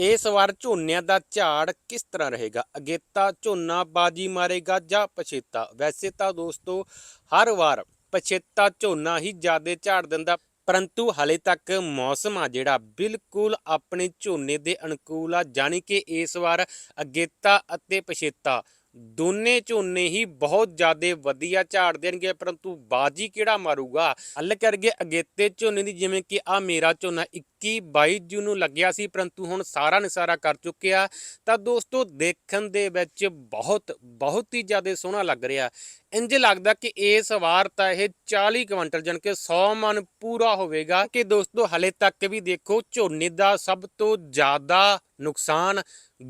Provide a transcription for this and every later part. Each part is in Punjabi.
ਇਸ ਵਾਰ ਝੋਨਿਆਂ ਦਾ ਝਾੜ ਕਿਸ ਤਰ੍ਹਾਂ ਰਹੇਗਾ? ਅਗੇਤਾ ਝੋਨਾ ਬਾਜੀ ਮਾਰੇਗਾ ਜਾਂ ਪਛੇਤਾ? ਵੈਸੇ ਤਾਂ ਦੋਸਤੋ, ਹਰ ਵਾਰ ਪਛੇਤਾ ਝੋਨਾ ਹੀ ਜ਼ਿਆਦਾ ਝਾੜ ਦਿੰਦਾ, ਪਰੰਤੂ ਹਲੇ ਤੱਕ ਮੌਸਮ ਆ ਜਿਹੜਾ ਬਿਲਕੁਲ ਆਪਣੇ ਝੋਨੇ ਦੇ ਅਨੁਕੂਲ ਆ, ਜਾਣੀ ਕਿ ਇਸ ਵਾਰ ਅਗੇਤਾ ਅਤੇ ਪਛੇਤਾ ਦੋਨੇ ਝੋਨੇ ਹੀ ਬਹੁਤ ਜ਼ਿਆਦਾ ਵਧੀਆ ਝਾੜ ਦੇਣਗੇ, ਪਰੰਤੂ ਬਾਜੀ ਕਿਹੜਾ ਮਾਰੂਗਾ? ਹੱਲ ਕਰਗੇ ਅਗੇਤੇ ਝੋਨੇ ਦੀ, ਜਿਵੇਂ ਕਿ ਆ ਮੇਰਾ ਝੋਨਾ 21 22 ਜੂਨ ਨੂੰ ਲੱਗਿਆ ਸੀ, ਪਰੰਤੂ ਹੁਣ ਸਾਰਾ ਨਿਸਾਰਾ ਕਰ ਚੁੱਕਿਆ। ਤਾਂ ਦੋਸਤੋ, ਦੇਖਣ ਦੇ ਵਿੱਚ ਬਹੁਤ ਬਹੁਤ ਹੀ ਜ਼ਿਆਦਾ ਸੋਹਣਾ ਲੱਗ ਰਿਹਾ। ਇੰਜ ਲੱਗਦਾ ਕਿ ਇਸ ਵਾਰ ਤਾਂ ਇਹ 40 ਕੁਇੰਟਲ ਜਨ ਕੇ 100 ਮਨ ਪੂਰਾ ਹੋਵੇਗਾ ਕਿ ਦੋਸਤੋ ਹਲੇ ਤੱਕ ਵੀ ਦੇਖੋ ਝੋਨੇ ਦਾ ਸਭ ਤੋਂ ਜ਼ਿਆਦਾ ਨੁਕਸਾਨ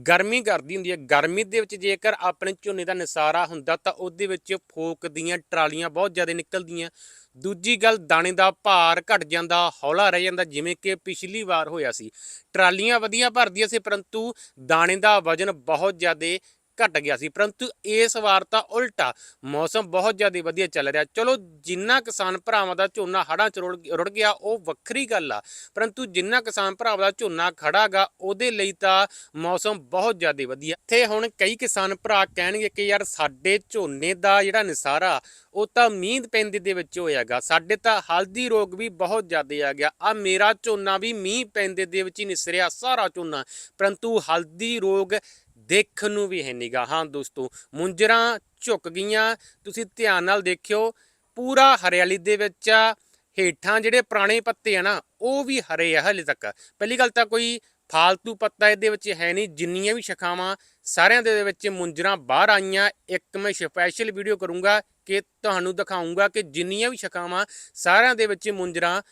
ਗਰਮੀ ਕਰਦੀ ਹੁੰਦੀ ਹੈ। ਗਰਮੀ ਦੇ ਵਿੱਚ ਜੇਕਰ ਆਪਣੇ ਝੋਨੇ ਦਾ ਨਸਾਰਾ ਹੁੰਦਾ ਤਾਂ ਉਹਦੇ ਵਿੱਚ ਫੋਕ ਦੀਆਂ ਟਰਾਲੀਆਂ ਬਹੁਤ ਜ਼ਿਆਦਾ ਨਿਕਲਦੀਆਂ। ਦੂਜੀ ਗੱਲ, ਦਾਣੇ ਦਾ ਭਾਰ ਘਟ ਜਾਂਦਾ, ਹੌਲਾ ਰਹਿ ਜਾਂਦਾ, ਜਿਵੇਂ ਕਿ ਪਿਛਲੀ ਵਾਰ ਹੋਇਆ ਸੀ। ਟਰਾਲੀਆਂ ਵਧੀਆ ਭਰਦੀਆਂ ਸੀ, ਪਰੰਤੂ ਦਾਣੇ ਦਾ ਵਜਨ ਬਹੁਤ ਜ਼ਿਆਦਾ ਘਟ ਗਿਆ ਸੀ, ਪਰੰਤੂ ਇਸ ਵਾਰ ਤਾਂ ਉਲਟਾ ਮੌਸਮ ਬਹੁਤ ਜ਼ਿਆਦਾ ਵਧੀਆ ਚੱਲ ਰਿਹਾ। ਚਲੋ, ਜਿੰਨਾ ਕਿਸਾਨ ਭਰਾਵਾਂ ਦਾ ਝੋਨਾ ਹੜਾਂ ਚ ਰੁੜ ਗਿਆ, ਉਹ ਵੱਖਰੀ ਗੱਲ ਆ, ਪਰੰਤੂ ਜਿੰਨਾ ਕਿਸਾਨ ਭਰਾਵਾਂ ਦਾ ਝੋਨਾ ਖੜਾਗਾ ਉਹਦੇ ਲਈ ਤਾਂ ਮੌਸਮ ਬਹੁਤ ਜ਼ਿਆਦਾ ਵਧੀਆ। ਇੱਥੇ ਹੁਣ ਕਈ ਕਿਸਾਨ ਭਰਾ ਕਹਿਣਗੇ ਕਿ ਯਾਰ ਸਾਡੇ ਝੋਨੇ ਦਾ ਜਿਹੜਾ ਨਿਸਾਰਾ, ਉਹ ਤਾਂ ਮੀਂਹ ਪੈਂਦੇ ਦੇ ਵਿੱਚ ਹੋਇਆਗਾ, ਸਾਡੇ ਤਾਂ ਹਲਦੀ ਰੋਗ ਵੀ ਬਹੁਤ ਜ਼ਿਆਦਾ ਆ ਗਿਆ। ਆ ਮੇਰਾ ਝੋਨਾ ਵੀ ਮੀਂਹ ਪੈਂਦੇ ਦੇ ਵਿੱਚ ਹੀ ਨਿਸਰਿਆ ਸਾਰਾ ਝੋਨਾ, ਪਰੰਤੂ ਹਲਦੀ ਰੋਗ ਦੇਖਣ ਨੂੰ ਵੀ ਹੈ ਨੀਗਾ। ਹਾਂ ਦੋਸਤੋ, ਮੁੰਜਰਾਂ ਝੁੱਕ ਗਈਆਂ। ਤੁਸੀਂ ਧਿਆਨ ਨਾਲ ਦੇਖਿਓ, ਪੂਰਾ ਹਰਿਆਲੀ ਦੇ ਵਿੱਚ ਹੇਠਾਂ ਜਿਹੜੇ ਪੁਰਾਣੇ ਪੱਤੇ ਆ ਨਾ, ਉਹ ਵੀ ਹਰੇ ਆ ਹਲੇ ਤੱਕ। ਪਹਿਲੀ ਗੱਲ ਤਾਂ ਕੋਈ ਫਾਲਤੂ ਪੱਤਾ ਇਹਦੇ ਵਿੱਚ ਹੈ ਨਹੀਂ, ਜਿੰਨੀਆਂ ਵੀ ਸ਼ਖਾਵਾਂ ਸਾਰਿਆਂ ਦੇ ਵਿੱਚ ਮੁੰਜਰਾਂ ਬਾਹਰ ਆਈਆਂ। ਇੱਕ ਮੈਂ ਸਪੈਸ਼ਲ ਵੀਡੀਓ ਕਰੂੰਗਾ ਕਿ ਤੁਹਾਨੂੰ ਦਿਖਾਉਂਗਾ ਕਿ ਜਿੰਨੀਆਂ ਵੀ ਸ਼ਖਾਵਾਂ ਸਾਰਿਆਂ ਦੇ ਵਿੱਚ ਮੁੰਜਰਾਂ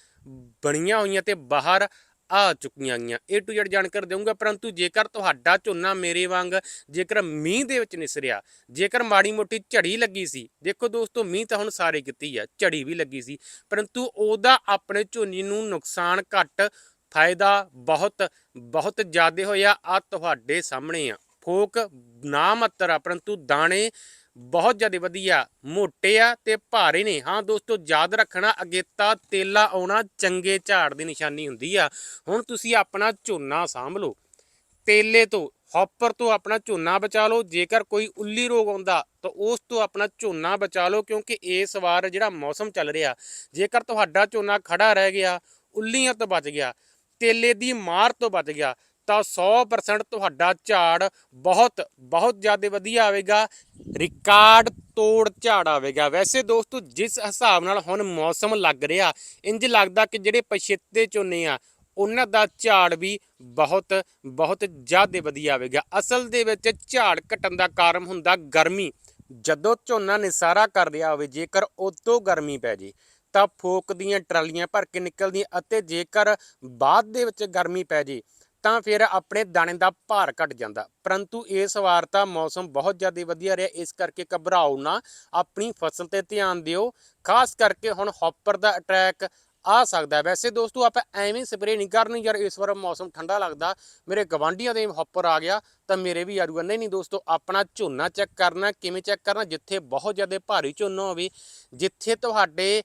ਬਣੀਆਂ ਹੋਈਆਂ ਤੇ ਬਾਹਰ ਆ ਚੁੱਕੀਆਂ ਗਈਆਂ। A to Z ਜਾਣਕਾਰੀ ਦੇਵਾਂਗਾ ਪਰੰਤੂ ਜੇਕਰ ਤੁਹਾਡਾ ਝੋਨਾ ਮੇਰੇ ਵਾਂਗ ਜੇਕਰ ਮੀਂਹ ਦੇ ਵਿੱਚ ਨਿਸਰਿਆ ਜੇਕਰ ਮਾੜੀ ਮੋਟੀ ਝੜੀ ਲੱਗੀ ਸੀ, ਦੇਖੋ ਦੋਸਤੋ, ਮੀਂਹ ਤਾਂ ਹੁਣ ਸਾਰੇ ਕੀਤੀ ਆ, ਝੜੀ ਵੀ ਲੱਗੀ ਸੀ, ਪਰੰਤੂ ਉਹਦਾ ਆਪਣੇ ਝੋਨੇ ਨੂੰ ਨੁਕਸਾਨ ਘੱਟ, ਫਾਇਦਾ ਬਹੁਤ ਬਹੁਤ ਜ਼ਿਆਦਾ ਹੋਇਆ ਆ ਤੁਹਾਡੇ ਸਾਹਮਣੇ ਆ। ਫੋਕ ਨਾ ਮਾਤਰ ਆ, ਪਰੰਤੂ ਦਾਣੇ ਬਹੁਤ ਜ਼ਿਆਦਾ ਵਧੀਆ। ਮੋਟੇ ਆ ਤੇ ਭਾਰੇ ਨੇ। ਹਾਂ ਦੋਸਤੋ, ਯਾਦ ਰੱਖਣਾ ਅਗੇਤਾ ਤੇਲਾ ਆਉਣਾ ਚੰਗੇ ਝਾੜ ਦੀ ਨਿਸ਼ਾਨੀ ਹੁੰਦੀ ਆ। ਹੁਣ ਤੁਸੀਂ ਆਪਣਾ ਝੋਨਾ ਸਾਂਭ ਲਓ। ਤੇਲੇ ਤੋਂ, ਹੌਪਰ ਤੋਂ ਆਪਣਾ ਝੋਨਾ ਬਚਾ ਲਓ। ਜੇਕਰ ਕੋਈ ਉੱਲੀ ਰੋਗ ਆਉਂਦਾ, ਤਾਂ ਉਸ ਤੋਂ ਆਪਣਾ ਝੋਨਾ ਬਚਾ ਲਓ, ਕਿਉਂਕਿ ਇਸ ਵਾਰ ਜਿਹੜਾ ਮੌਸਮ ਚੱਲ ਰਿਹਾ, ਜੇਕਰ ਤੁਹਾਡਾ ਝੋਨਾ ਖੜਾ ਰਹਿ ਗਿਆ, ਉੱਲੀਆਂ ਤੋਂ ਬਚ ਗਿਆ, ਤੇਲੇ ਦੀ ਮਾਰ ਤੋਂ ਬਚ ਗਿਆ ਤਾਂ 100% ਤੁਹਾਡਾ ਝਾੜ ਬਹੁਤ ਬਹੁਤ ਜ਼ਿਆਦਾ ਵਧੀਆ ਆਵੇਗਾ। ਰਿਕਾਰਡ ਤੋੜ ਝਾੜ ਆਵੇਗਾ। ਵੈਸੇ ਦੋਸਤੋ, ਜਿਸ ਹਿਸਾਬ ਨਾਲ ਹੁਣ ਮੌਸਮ ਲੱਗ ਰਿਹਾ ਇੰਜ ਲੱਗਦਾ ਕਿ ਜਿਹੜੇ ਪਛੇਤੇ ਝੋਨੇ ਆ, ਉਹਨਾਂ ਦਾ ਝਾੜ ਵੀ ਬਹੁਤ ਬਹੁਤ ਜ਼ਿਆਦਾ ਵਧੀਆ ਆਵੇਗਾ। ਅਸਲ ਦੇ ਵਿੱਚ ਝਾੜ ਘਟਣ ਦਾ ਕਾਰਨ ਹੁੰਦਾ ਗਰਮੀ। ਜਦੋਂ ਝੋਨਾ ਨਿਸਾਰਾ ਕਰ ਰਿਹਾ ਹੋਵੇ, ਜੇਕਰ ਉਦੋਂ ਗਰਮੀ ਪੈ ਜੇ, ਤਾਂ ਫੋਕ ਦੀਆਂ ਟਰਾਲੀਆਂ ਭਰ ਕੇ ਨਿਕਲਦੀਆਂ ਅਤੇ ਜੇਕਰ ਬਾਅਦ ਦੇ ਵਿੱਚ ਗਰਮੀ ਪੈ ਜੇ ਤਾਂ ਫਿਰ ਆਪਣੇ ਦਾਣੇ ਦਾ ਭਾਰ ਘਟ ਜਾਂਦਾ। ਪਰੰਤੂ ਇਸ ਵਾਰ ਤਾਂ ਮੌਸਮ ਬਹੁਤ ਜ਼ਿਆਦਾ ਵਧੀਆ ਰਿਹਾ, ਇਸ ਕਰਕੇ ਘਬਰਾਓ ਨਾ। ਆਪਣੀ ਫਸਲ ਤੇ ਧਿਆਨ ਦਿਓ। ਖਾਸ ਕਰਕੇ ਹੁਣ ਹੌਪਰ ਦਾ ਅਟੈਕ ਆ ਸਕਦਾ। ਵੈਸੇ ਦੋਸਤੋ, ਆਪਾਂ ਐਵੇਂ ਸਪਰੇਅ ਨਹੀਂ ਕਰਨੀ। ਯਾਰ, ਇਸ ਵਾਰ ਮੌਸਮ ਠੰਡਾ ਲੱਗਦਾ। ਮੇਰੇ ਗਵਾਂਢੀਆਂ ਦੇ ਹੌਪਰ ਆ ਗਿਆ, ਤਾਂ ਮੇਰੇ ਵੀ ਆਰੂਗਾ ਨਹੀਂ ਨਹੀਂ ਦੋਸਤੋ, ਆਪਣਾ ਝੋਨਾ ਚੈੱਕ ਕਰਨਾ, ਕਿਵੇਂ ਚੈੱਕ ਕਰਨਾ? ਜਿੱਥੇ ਬਹੁਤ ਜ਼ਿਆਦਾ ਭਾਰੀ ਝੋਨਾ ਹੋਵੇ, ਜਿੱਥੇ ਤੁਹਾਡੇ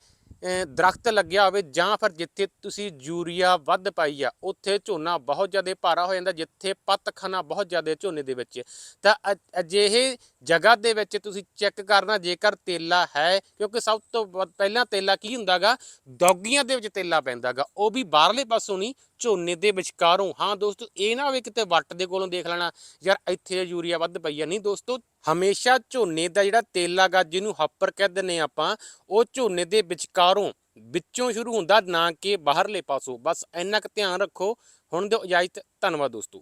ਦਰਖਤ ਲੱਗਿਆ ਹੋਵੇ ਜਾਂ ਫਿਰ ਜਿੱਥੇ ਤੁਸੀਂ ਯੂਰੀਆ ਵੱਧ ਪਾਈ ਆ, ਉੱਥੇ ਝੋਨਾ ਬਹੁਤ ਜ਼ਿਆਦਾ ਭਾਰਾ ਹੋ ਜਾਂਦਾ, ਜਿੱਥੇ ਪੱਤਖਾਨਾ ਬਹੁਤ ਜ਼ਿਆਦਾ ਝੋਨੇ ਦੇ ਵਿੱਚ ਤਾਂ ਅਜਿਹੇ ਜਗ੍ਹਾ ਦੇ ਵਿੱਚ ਤੁਸੀਂ ਚੈੱਕ ਕਰਨਾ, ਜੇਕਰ ਤੇਲਾ ਹੈ, ਕਿਉਂਕਿ ਸਭ ਤੋਂ ਵ- ਪਹਿਲਾਂ ਤੇਲਾ ਕੀ ਹੁੰਦਾਗਾ? ਦੌਗੀਆਂ ਦੇ ਵਿੱਚ ਤੇਲਾ ਪੈਂਦਾਗਾ। ਉਹ ਵੀ ਬਾਹਰਲੇ ਪਾਸੋਂ ਨਹੀਂ, ਝੋਨੇ ਦੇ ਵਿਚਕਾਰੋਂ। ਹਾਂ ਦੋਸਤੋ, ਇਹ ਨਾ ਹੋਵੇ ਕਿਤੇ ਵੱਟ ਦੇ ਕੋਲੋਂ ਦੇਖ ਲੈਣਾ, ਯਾਰ ਇੱਥੇ ਯੂਰੀਆ ਵੱਧ ਪਈ ਆ। ਨਹੀਂ ਦੋਸਤੋ ਹਮੇਸ਼ਾ ਝੋਨੇ ਦਾ ਜਿਹੜਾ ਤੇਲਾ ਗਾ, ਜਿਹਨੂੰ ਹੱਪਰ ਕਹਿ ਦਿੰਦੇ ਹਾਂ ਆਪਾਂ, ਉਹ ਝੋਨੇ ਦੇ ਵਿਚਕਾਰੋਂ ਵਿੱਚੋਂ ਸ਼ੁਰੂ ਹੁੰਦਾ, ਨਾ ਕਿ ਬਾਹਰਲੇ ਪਾਸੋਂ। ਬਸ ਇੰਨਾ ਕੁ ਧਿਆਨ ਰੱਖੋ। ਹੁਣ ਦਿਓ ਇਜਾਜ਼ਤ। ਧੰਨਵਾਦ ਦੋਸਤੋ।